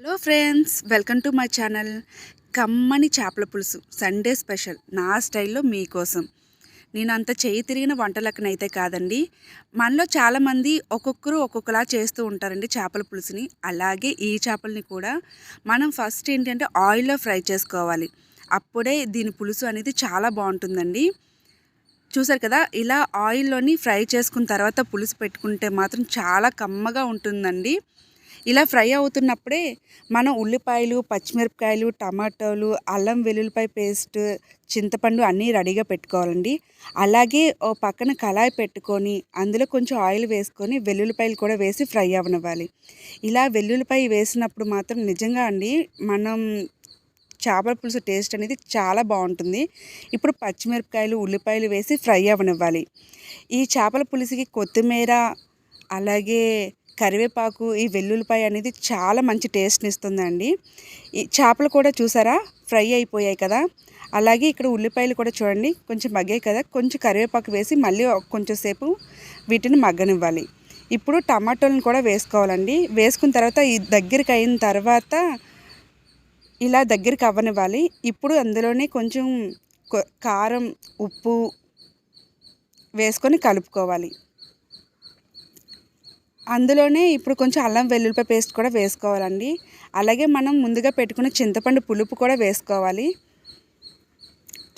Hello friends welcome to my channel కమ్మని చేపల పులుసు సండే స్పెషల్ నా స్టైల్లో మీకోసం. నేను అంత చేయి తిరిగిన వంటలకనైతే కాదండి. మనలో చాలామంది ఒక్కొక్కరు ఒక్కొక్కలా చేస్తూ ఉంటారండి చేపల పులుసుని. అలాగే ఈ చేపల్ని కూడా మనం ఫస్ట్ ఏంటంటే ఆయిల్లో ఫ్రై చేసుకోవాలి. అప్పుడే దీని పులుసు అనేది చాలా బాగుంటుందండి. చూసారు కదా ఇలా ఆయిల్లోని ఫ్రై చేసుకున్న తర్వాత పులుసు పెట్టుకుంటే మాత్రం చాలా కమ్మగా ఉంటుందండి. ఇలా ఫ్రై అవుతున్నప్పుడే మనం ఉల్లిపాయలు పచ్చిమిరపకాయలు టమాటోలు అల్లం వెల్లుల్లిపాయ పేస్ట్ చింతపండు అన్నీ రెడీగా పెట్టుకోవాలండి. అలాగే ఓ పక్కన కళాయి పెట్టుకొని అందులో కొంచెం ఆయిల్ వేసుకొని వెల్లుల్లిపాయలు కూడా వేసి ఫ్రై అవనివ్వాలి. ఇలా వెల్లుల్లిపాయ వేసినప్పుడు మాత్రం నిజంగా అండి మనం చేపల పులుసు టేస్ట్ అనేది చాలా బాగుంటుంది. ఇప్పుడు పచ్చిమిరపకాయలు ఉల్లిపాయలు వేసి ఫ్రై అవ్వనివ్వాలి ఈ చేపల పులుసుకి కొత్తిమీర అలాగే కరివేపాకు ఈ వెల్లుల్లిపాయ అనేది చాలా మంచి టేస్ట్ని ఇస్తుందండి ఈ చేపలు కూడా చూసారా? ఫ్రై అయిపోయాయి కదా. అలాగే ఇక్కడ ఉల్లిపాయలు కూడా చూడండి. కొంచెం మగ్గాయి కదా. కొంచెం కరివేపాకు వేసి మళ్ళీ కొంచెం సేపు వీటిని మగ్గనివ్వాలి. ఇప్పుడు టమాటోలను కూడా వేసుకోవాలండి. వేసుకున్న తర్వాత ఈ దగ్గరికి అయిన తర్వాత ఇలా దగ్గరికి అవ్వనివ్వాలి. ఇప్పుడు అందులోనే కొంచెం కారం ఉప్పు వేసుకొని కలుపుకోవాలి. అందులోనే ఇప్పుడు కొంచెం అల్లం వెల్లుల్లిపాయ పేస్ట్ కూడా వేసుకోవాలండి. అలాగే మనం ముందుగా పెట్టుకున్న చింతపండు పులుపు కూడా వేసుకోవాలి.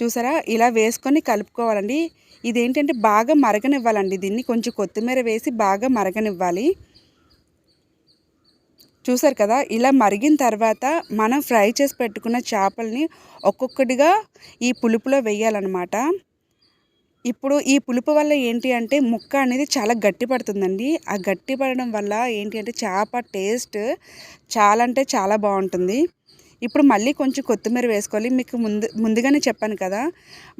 చూసారా? ఇలా వేసుకొని కలుపుకోవాలండి. ఇదేంటంటే బాగా మరగనివ్వాలండి దీన్ని. కొంచెం కొత్తిమీర వేసి బాగా మరగనివ్వాలి. చూసారు కదా? ఇలా మరిగిన తర్వాత మనం ఫ్రై చేసి పెట్టుకున్న చేపల్ని ఒక్కొక్కటిగా ఈ పులుపులో వేయాలన్నమాట. ఇప్పుడు ఈ పులుపు వల్ల ఏంటి అంటే ముక్క అనేది చాలా గట్టి పడుతుందండి ఆ గట్టి పడడం వల్ల ఏంటి అంటే చేప టేస్ట్ చాలా అంటే చాలా బాగుంటుంది. ఇప్పుడు మళ్ళీ కొంచెం కొత్తిమీర వేసుకోవాలి. మీకు ముందు ముందుగానే చెప్పాను కదా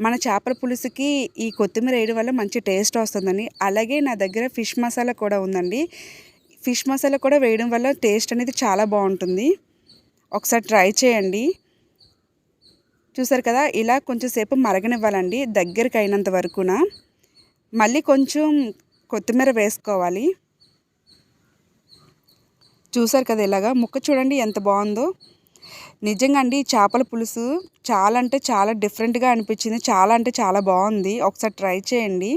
మన చేపల పులుసుకి ఈ కొత్తిమీర వేయడం వల్ల మంచి టేస్ట్ వస్తుందని అలాగే నా దగ్గర ఫిష్ మసాలా కూడా ఉందండి. ఫిష్ మసాలా కూడా వేయడం వల్ల టేస్ట్ అనేది చాలా బాగుంటుంది. ఒకసారి ట్రై చేయండి. చూసారు కదా ఇలా కొంచెం సేపు మరగనివ్వాలండి దగ్గరికి అయినంత వరకున. మళ్ళీ కొంచెం కొత్తిమీర వేసుకోవాలి. చూసారు కదా ఇలాగా ముక్క చూడండి ఎంత బాగుందో. నిజంగా అండి చేపల పులుసు చాలా అంటే చాలా డిఫరెంట్గా అనిపించింది చాలా అంటే చాలా బాగుంది. ఒకసారి ట్రై చేయండి.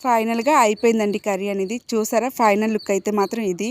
ఫైనల్గా అయిపోయిందండి కర్రీ అనేది. చూసారా ఫైనల్ లుక్ అయితే మాత్రం ఇది.